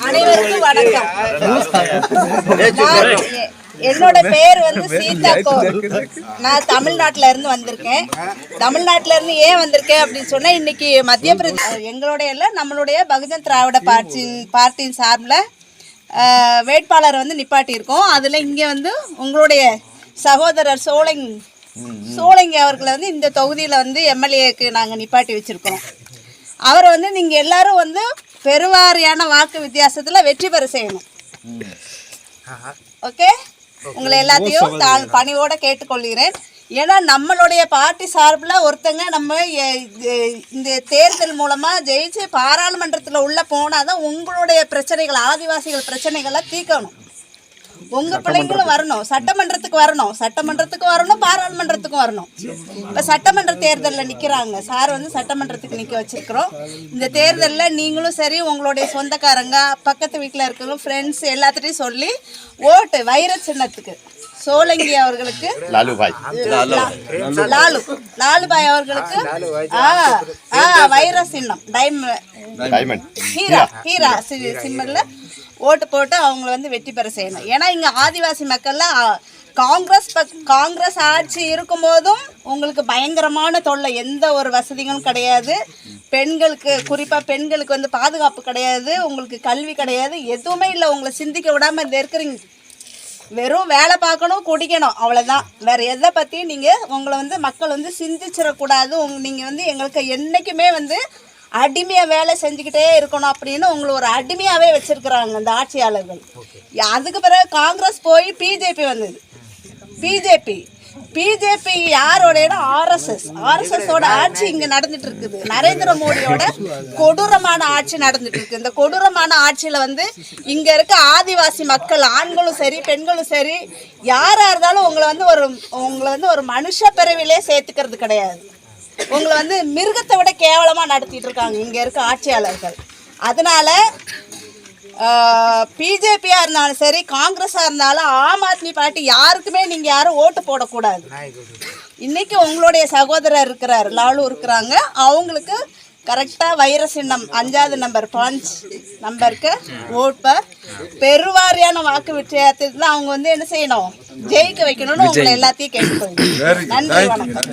அனைவருக்கும் வணக்கம் என்னோட பேர் வந்து சீதா கோ நான் தமிழ்நாட்டுல இருந்து வந்திருக்கேன் தமிழ்நாட்டுல இருந்து ஏன் வந்திருக்கேன் அப்படின்னு சொன்னா இன்னைக்கு மத்திய பிரதேச எங்களுடைய இல்ல நம்மளுடைய பகுஜன் திராவிட பார்ட்டி பார்ட்டியின் சார்பில் வேட்பாளர் வந்து நிப்பாட்டி இருக்கோம் அதில் இங்கே வந்து உங்களுடைய சகோதரர் சோழங் சோழங்கி அவர்களை வந்து இந்த தொகுதியில் வந்து எம்எல்ஏக்கு நாங்கள் நிப்பாட்டி வச்சுருக்கோம். அவரை வந்து நீங்கள் எல்லாரும் வந்து பெருவாரியான வாக்கு வித்தியாசத்தில் வெற்றி பெற செய்யணும். ஓகே? உங்களை எல்லாத்தையும் நான் பணிவோட கேட்டுக்கொள்கிறேன். ஏன்னா நம்மளுடைய பார்ட்டி சார்பில் ஒருத்தங்க நம்ம இந்த தேர்தல் மூலமாக ஜெயிச்சு பாராளுமன்றத்தில் உள்ள போனால் தான் உங்களுடைய பிரச்சனைகள் ஆதிவாசிகள் பிரச்சனைகளை தீர்க்கணும் உங்க பிள்ளைங்களும் வரணும். சட்டமன்றத்துக்கு வரணும். சட்டமன்றத்துக்கு வரணும் பாராளுமன்றத்துக்கும் வரணும். இப்ப சட்டமன்ற தேர்தல்ல நிக்கிறாங்க. சார் வந்து சட்டமன்றத்துக்கு நிக்க வச்சிருக்கிறோம். இந்த தேர்தல்ல நீங்களும் சரி உங்களுடைய சொந்தக்காரங்க பக்கத்து வீட்டுல இருக்கிறவங்க ஃப்ரெண்ட்ஸ் எல்லாத்துட்டையும் சொல்லி ஓட்டு வைர சின்னத்துக்கு. சோழங்கி அவர்களுக்கு? லாலுபாய். லா- லாலு. லாலுபாய் அவர்களுக்கு? ஆ ஆ வைர சின்னம். Time diamond. ஹீரா ஹீரா. சி- சிம்மல்ல ஓட்டு போட்டு அவங்கள வந்து வெற்றி பெற செய்யணும். ஏன்னா இங்க ஆதிவாசி மக்கள்லாம் காங்கிரஸ் காங்கிரஸ் ஆட்சி இருக்கும்போதும் உங்களுக்கு பயங்கரமான தொல்லை. எந்த ஒரு வசதிகளும் கிடையாது. பெண்களுக்கு குறிப்பாக பெண்களுக்கு வந்து பாதுகாப்பு கிடையாது. உங்களுக்கு கல்வி கிடையாது. எதுவுமே இல்லை. உங்களை சிந்திக்க விடாம இந்த இருக்கிறீங்க வெறும் வேலை பார்க்கணும் குடிக்கணும். அவ்வளோதான் வேற எதை பற்றியும் நீங்கள் உங்களை வந்து மக்கள் வந்து சிந்திச்சிடக்கூடாது. உங்க நீங்கள் வந்து எங்களுக்கு என்றைக்குமே வந்து அடிமையாக வேலை செஞ்சுக்கிட்டே இருக்கணும் அப்படின்னு உங்களை ஒரு அடிமையாகவே வச்சிருக்கிறாங்க இந்த ஆட்சியாளர்கள். அதுக்கு பிறகு காங்கிரஸ் போய் பிஜேபி வந்தது. பிஜேபி. பிஜேபி யாரோட ஆர்எஸ்எஸ் ஆர்எஸ்எஸோட ஆட்சி இங்க நடந்துட்டு இருக்குது நரேந்திர மோடியோட கொடூரமான ஆட்சி நடந்துட்டு இருக்கு இந்த கொடூரமான ஆட்சியில வந்து இங்க இருக்க ஆதிவாசி மக்கள் ஆண்களும் சரி பெண்களும் சரி யாரா இருந்தாலும் உங்களை வந்து ஒரு உங்களை வந்து ஒரு மனுஷ பிறவிலே சேர்த்துக்கிறது கிடையாது. உங்களை வந்து மிருகத்தை விட கேவலமா நடத்திட்டு இருக்காங்க இங்க இருக்க ஆட்சியாளர்கள். அதனால பிஜேபியாக இருந்தாலும் சரி காங்கிரஸாக இருந்தாலும் ஆம் ஆத்மி பார்ட்டி யாருக்குமே நீங்கள் யாரும் ஓட்டு போடக்கூடாது. இன்னைக்கு உங்களுடைய சகோதரர் இருக்கிறார் லாலு இருக்கிறாங்க. அவங்களுக்கு கரெக்டாக வைர சின்னம் அஞ்சாவது நம்பர் பாஞ்ச் நம்பருக்கு ஓட்பர் பெருவாரியான வாக்கு வித்தியாசத்தில் அவங்க வந்து என்ன செய்யணும்? ஜெயிக்க வைக்கணும்னு உங்களை எல்லாத்தையும் கேட்டுக்கொள்ளுங்க நன்றி வணக்கம்.